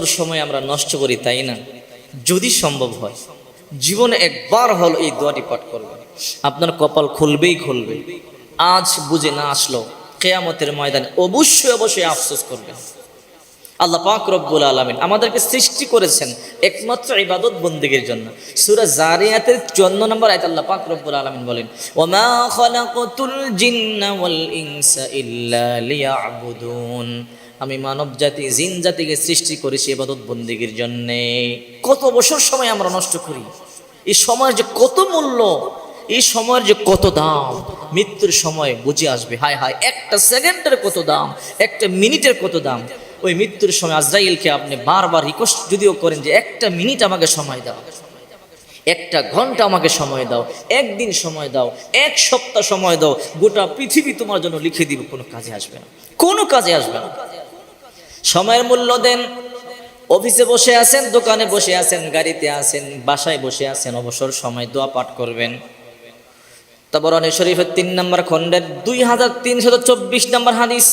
সময় আমরা নষ্ট করি, তাই না? যদি সম্ভব হয়, জীবনে একবার হল এই দোয়াটি পাঠ করবেন। আপনার কপাল খুলবেই খুলবে। আজ বুঝে না আসলো, কেয়ামতের ময়দানে অবশ্যই অবশ্যই আফসোস করবেন। আল্লাহ পাক রব্বুল আলমিন আমাদেরকে সৃষ্টি করেছেন একমাত্র ইবাদত বন্দীগীর জন্য। সূরা জারিয়াতের 54 নম্বর আয়াত আল্লাহ পাক রব্বুল আলামিন বলেন, ওমা খালাকাতুল জিন্না ওয়াল ইনসা ইল্লা লিয়াবুদুন। আমি মানব জাতি, জিন জাতিকে সৃষ্টি করেছি ইবাদত বন্দীগীর জন্য। কত বছর সময় আমরা নষ্ট করি? এই সময়ের যে কত মূল্য, এই সময়ের যে কত দাম, মৃত্যুর সময় বুঝে আসবে, হায় হায়, একটা সেকেন্ডের কত দাম, একটা মিনিটের কত দাম। ওই মৃত্যুর সময় আজরাইলকে আপনি বারবার রিকোয়েস্ট যদিও করেন যে একটা মিনিট আমাকে সময় দাও। একটা ঘণ্টা আমাকে সময় দাও, একদিন সময় দাও, এক সপ্তাহ সময় দাও, গোটা পৃথিবী তোমার জন্য লিখে দিব, কোনো কাজে আসবে না। কোনো কাজে আসবে না। সময়ের মূল্য দেন। অফিসে বসে আছেন, দোকানে বসে আছেন, গাড়িতে আছেন, বাসায় বসে আছেন, অবসর সময় দোয়া পাঠ করবেন। তাবরানি শরীফের তিন নম্বর খণ্ডের দুই হাজার তিনশত চব্বিশ নম্বর হাদিস।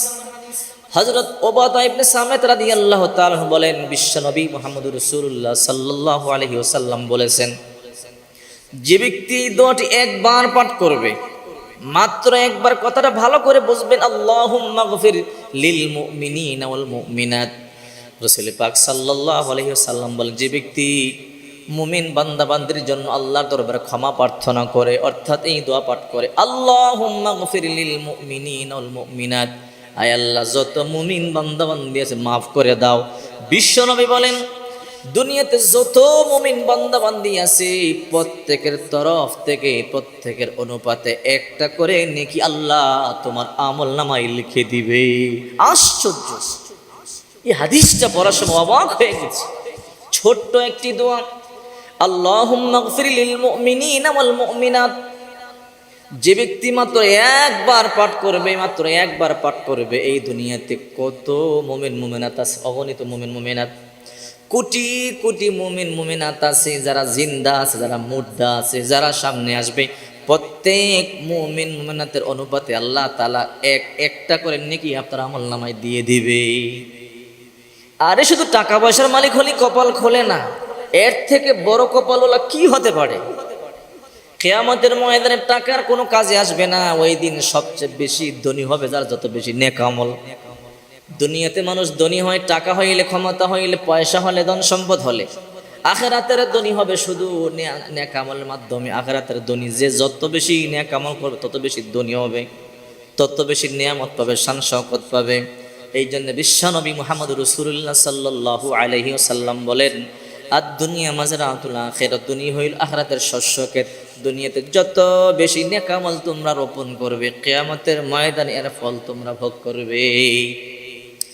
হজরত ওবাদা ইবনে সামেত রাদিয়াল্লাহু তাআলা বলেন বিশ্বনবী মুহাম্মদুর রাসূলুল্লাহ সাল্লাল্লাহু আলাইহি ওয়াসাল্লাম বলেছেন, যে ব্যক্তি দোয়াটি একবার পাঠ করবে মাত্র একবার কথাটা ভালো করে বুঝবেন, আল্লাহুম্মা গফির লিল মুমিনিনা ওয়াল মুমিনাত। রাসূল পাক সাল্লাল্লাহু আলাইহি ওয়াসাল্লাম বলেন, যে ব্যক্তি মুমিন বান্দা বান্দির জন্য আল্লাহর দরবারে ক্ষমা প্রার্থনা করে, অর্থাৎ এই দোয়া পাঠ করে, আল্লাহুম্মা গফির লিল মুমিনিনা ওয়াল মুমিনাত। আয় আল্লাহ, যত মুমিন বান্দা বান্দি আছে, মাফ করে দাও। বিশ্বনবী বলেন দুনিয়াতে যত মুমিন বান্দা বান্দি আছে, প্রত্যেকের তরফ থেকে, প্রত্যেকের অনুপাতে একটা করে নেকি আল্লাহ তোমার আমল নামাই লিখে দিবে। আশ্চর্য। এই হাদিসটা পড়ার সময় অবাক হয়ে গেছে। ছোট্ট একটি দোয়া যে ব্যক্তি মাত্র একবার পাঠ করবে, মাত্র একবার পাঠ করবে, এই দুনিয়াতে কত মোমেন মোমেনাত আছে, অগণিত মোমেন মোমেনাত। কোটি কোটি মোমেন মোমেনাত আছে, যারা জিন্দা আছে, যারা মুর্দা আছে, যারা সামনে আসবে। প্রত্যেক মোমেন মোমেনাতের অনুপাতে আল্লাহ তালা এক, একটা করে নাকি আপনার আমল নামায় দিয়ে দিবে। আরে শুধু টাকা পয়সার মালিক হলে কপাল খোলে না, এর থেকে বড় কপালওয়ালা কি হতে পারে? কেয়ামতের ময়দানে টাকার কোনো কাজে আসবে না, ওই দিন সবচেয়ে বেশি ধনী হবে, যার যত বেশি নেকামল দুনিয়াতে মানুষ ধনী হয়, টাকা হইলে ক্ষমতা হইলে, পয়সা হলে ধন সম্পদ হলে। আখেরাতের ধনী হবে শুধু নে- নেকামলের মাধ্যমে। আখেরাতের ধনী যে যত বেশি নেকামল করবে, তত বেশি ধনী হবে। তত বেশি নিয়ামত পাবে, শান শওকত পাবে। এই জন্য বিশ্বনবী মোহাম্মদ রসুল্লাহ সাল্লাল্লাহু আলাইহি ওসাল্লাম বলেন আর দুনিয়া মাঝের আতুল আখেরাত। দুনিয়া হইল আখরাতের শস্যকে দুনিয়াতে যত বেশি নেকামল তোমরা রোপণ করবে, কেয়ামতের ময়দানে এর ফল তোমরা ভোগ করবে।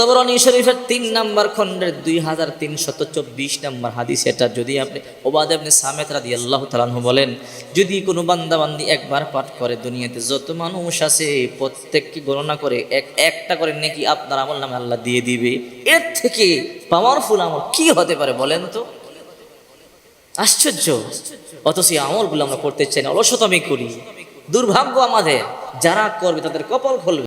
তবরানি শরীফের তিন নম্বর খণ্ডের দুই হাজার তিনশত চব্বিশ নম্বর হাদিস এটা। যদি আপনি ওবাদ আপনি সামেত রাদি আল্লাহ তালানহু বলেন, যদি কোনো বান্দা বান্দি একবার পাঠ করে দুনিয়াতে, যত মানুষ আছে প্রত্যেককে গণনা করে এক, একটা করে নাকি আপনার আমল নামে আল্লাহ দিয়ে দিবে। এর থেকে পাওয়ারফুল আমল কি হতে পারে বলেন তো? আশ্চর্য। অথচ এই আমলগুলো আমরা করতে চাই না অলসতামি করি। দুর্ভাগ্য আমাদের, যারা করবে তাদের কপাল খুলবে।